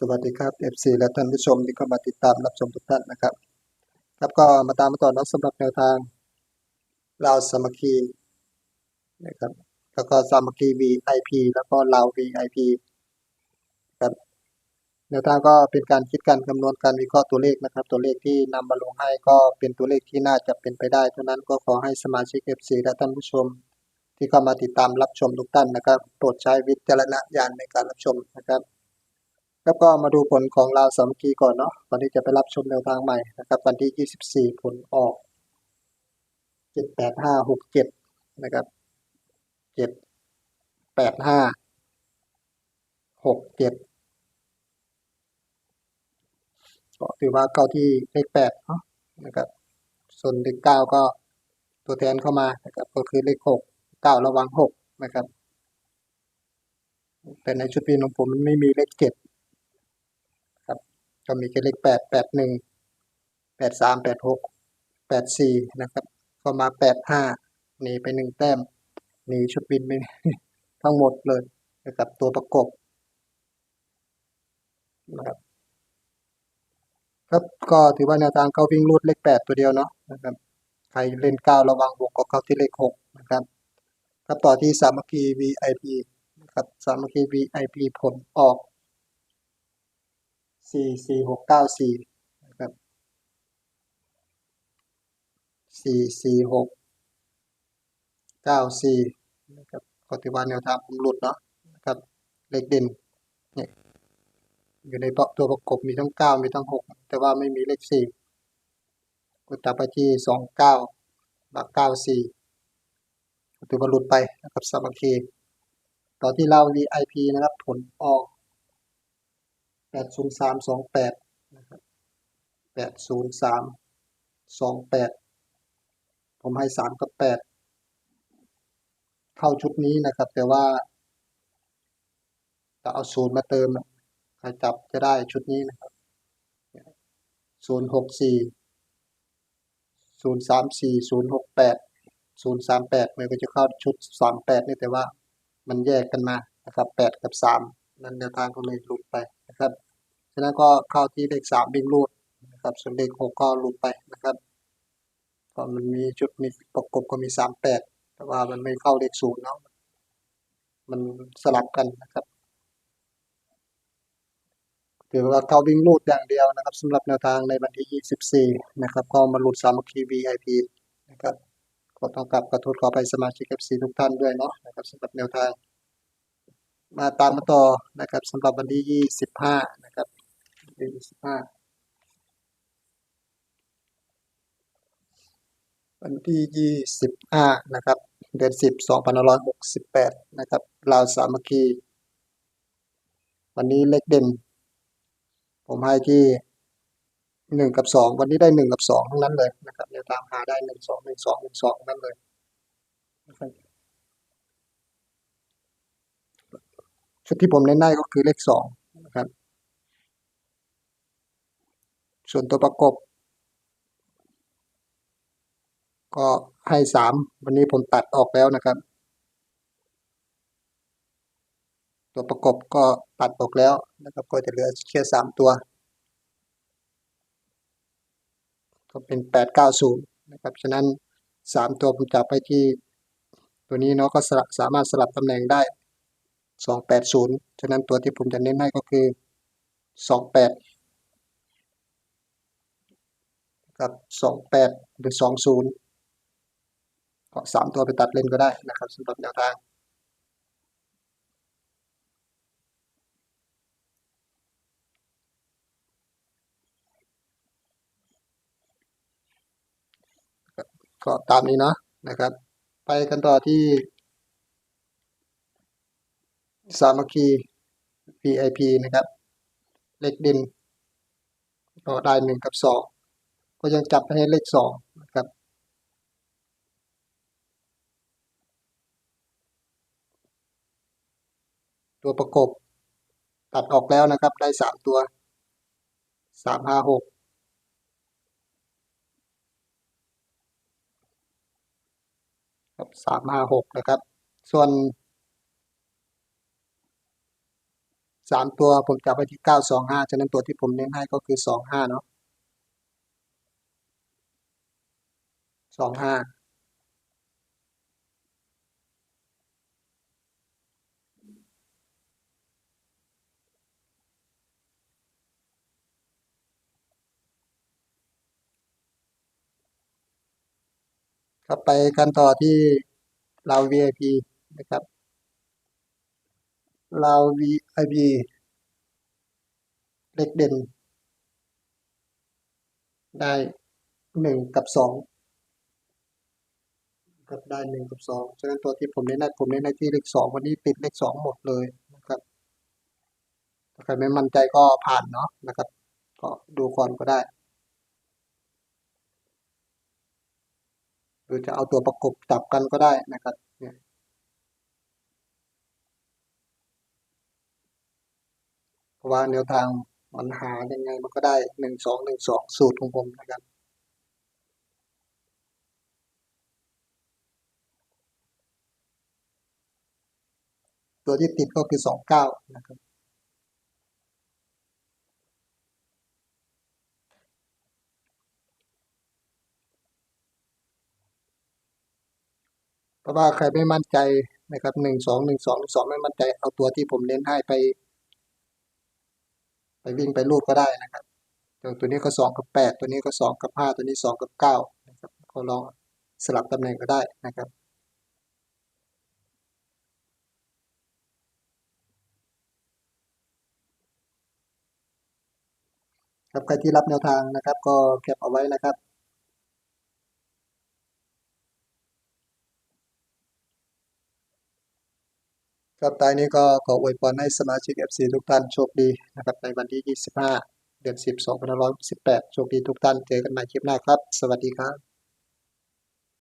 สวัสดีครับ FC และท่านผู้ชมที่เข้ามาติดตามรับชมทุกท่านนะครับ ครับก็มาตามมาต่อเนาะสำหรับแนวทางลาวสมัคคีนะครับแล้วก็สามัคคี VIP แล้วก็ลาว VIP ครับแนวทางก็เป็นการคิดการคำนวณการวิเคราะห์ตัวเลขนะครับ ตัวเลขที่นำมาลงให้ก็เป็นตัวเลขที่น่าจะเป็นไปได้เท่านั้นก็ขอให้สมาชิก FC และท่านผู้ชม ที่เข้ามาติดตามรับชมทุกท่านนะครับโปรดใช้วิจารณญาณในการรับชมนะครับ แล้วก็มาดูผลของลาวสามัคคีก่อนเนาะก่อนที่จะไปรับชมแนวทางใหม่นะครับ วันที่ 24 ผลออก 78567 นะครับ 785 67 ก็ถือว่าเข้าที่เลข8เนาะนะครับ ส่วนเลข9ก็ตัวแทนเข้ามานะครับ ก็คือเลข 6 9 ระวัง 6 นะครับ แต่ในชุดปีของผมมันไม่มีเลข 7 ก็มีแค่เลขแปดแปดหนึ่งแปดสามแปดหกแปดสี่นะครับ ก็มาแปดห้าหนีไปหนึ่งแต้มหนีชุดบินไปทั้งหมดเลยนะครับตัวประกบนะครับครับก็ถือว่าแนวทางเข้าวิ่งรูดเลขแปดตัวเดียวเนาะนะครับ ใครเล่นเก้าระวังบวกก็เข้าที่เลขหกนะครับ ครับต่อที่สามัคคี VIP นะครับสามัคคี VIP ผลออก สี่สี่หกเก้าสี่นะครับสี่สี่หกเก้าสี่นะครับก็ถือว่าแนวทางผมหลุดเนาะนะครับเลขเด่นเนี่ยอยู่ในตัวประกบมีทั้งเก้ามีทั้งหกแต่ว่าไม่มีเลขสี่กดตาไปที่สองเก้าบักเก้าสี่ถือว่าหลุดไปนะครับสามัคคีต่อที่เรา VIP นะครับผลออก ดศูนย์สามสองแปดนะครับแปดศูนย์สามสองแปดผมให้สามกับแปดเข้าชุดนี้นะครับ แต่ว่าจะเอาศูนย์มาเติมใครจับจะได้ชุดนี้นะครับศูนย์หกสี่ศูนย์สามสี่ศูนย์หกแปดศูนย์สามแปดมันก็จะเข้าชุดสามแปดนี่แต่ว่ามันแยกกันมานะครับแปดกับสามนั่นแนวทางก็เลยหลุดไปนะครับ ฉะนั้นก็เข้าที่เลขสามวิ่งรูดนะครับส่วนเลขหกก็หลุดไปนะครับก็มันมีจุดมีประกบก็มีสามแปดแต่ว่ามันไม่เข้าเลขศูนย์เนาะมันสลับกันนะครับถือว่าเข้าวิ่งรูดอย่างเดียวนะครับสำหรับแนวทางในวันที่ยี่สิบสี่นะครับ ก็มาหลุดสามัคคี VIP นะครับก็ต้องกลับขอโทษขอไปสมาชิก FC ทุกท่านด้วยเนาะนะครับสำหรับแนวทาง มาตามมาต่อนะครับสำหรับวันที่ยี่สิบห้านะครับ ยี่สิบห้าวันที่ยี่สิบห้านะครับ เดือนสิบสองพันร้อยหกสิบแปดนะครับลาวสามัคคีวันนี้เลขเด่น ผมให้ที่หนึ่งกับสองวันนี้ได้หนึ่งกับสองทั้งนั้นเลยนะครับแนวทางหาได้หนึ่งสองหนึ่งสองหนึ่งสองนั่นเลยชุดที่ผมเน้นได้ก็คือเลขสอง ส่วนตัวประกบ ก็ให้สามวันนี้ผมตัดออกแล้วนะครับ ตัวประกบก็ตัดออกแล้วนะครับก็จะเหลือแค่สามตัว ก็เป็นแปดเก้าศูนย์นะครับฉะนั้นสามตัวผมจับไปที่ตัวนี้เนาะก็สามารถสลับตำแหน่งได้สองแปดศูนย์ฉะนั้นตัวที่ผมจะเน้นให้ก็คือสองแปด กับสองแปดหรือสองศูนย์ก็สามตัวไปตัดเล่นก็ได้นะครับสำหรับแนวทาง ก็ตามนี้เนาะนะครับ ไปกันต่อที่ สามัคคี VIP นะครับ เลขเด่นก็ได้หนึ่งกับสอง ก็ยังจับให้เลขสองนะครับ ตัวประกบตัดออกแล้วนะครับ ได้สามตัวสามห้าหกครับสามห้าหกนะครับ ส่วนสามตัวผมจับไปที่เก้าสองห้าฉะนั้นตัวที่ผมเน้นให้ก็คือสองห้าเนาะ สองห้าครับไปกันต่อที่เรา VIP นะครับเรา VIP เลขเด่น ได้หนึ่งกับสอง ครับได้หนึ่งกับสองฉะนั้นตัวที่ผมเน้นได้ผมเน้นได้ที่เลขสองวันนี้ปิดเลขสองหมดเลยนะครับถ้าใครไม่มั่นใจก็ผ่านเนาะนะครับ ก็ดูก่อนก็ได้หรือจะเอาตัวประกบจับกันก็ได้นะครับเนี่ยเพราะว่าแนวทางมันหายังไงมันก็ได้หนึ่งสองหนึ่งสองสูตรของผมนะครับ ตัวที่ติดก็คือสองเก้านะครับเพราะว่าใครไม่มั่นใจนะครับหนึ่งสองหนึ่งสองสองไม่มั่นใจเอาตัวที่ผมเน้นให้ไป ไปวิ่งไปลูดก็ได้นะครับตัวตัวนี้ก็สองกับแปดตัวนี้ก็สองกับห้าตัวนี้สองกับเก้านะครับก็ลองสลับตำแหน่งก็ได้นะครับ ครับใครที่รับแนวทางนะครับ ก็แคปเอาไว้นะครับครับตายนี้ก็ขออวยพรให้สมาชิก FC ทุกท่านโชคดีนะครับในวันที่ 25 เดือน 10 2518 โชคดีทุกท่าน เจอกันใหม่คลิปหน้าครับ สวัสดีครับ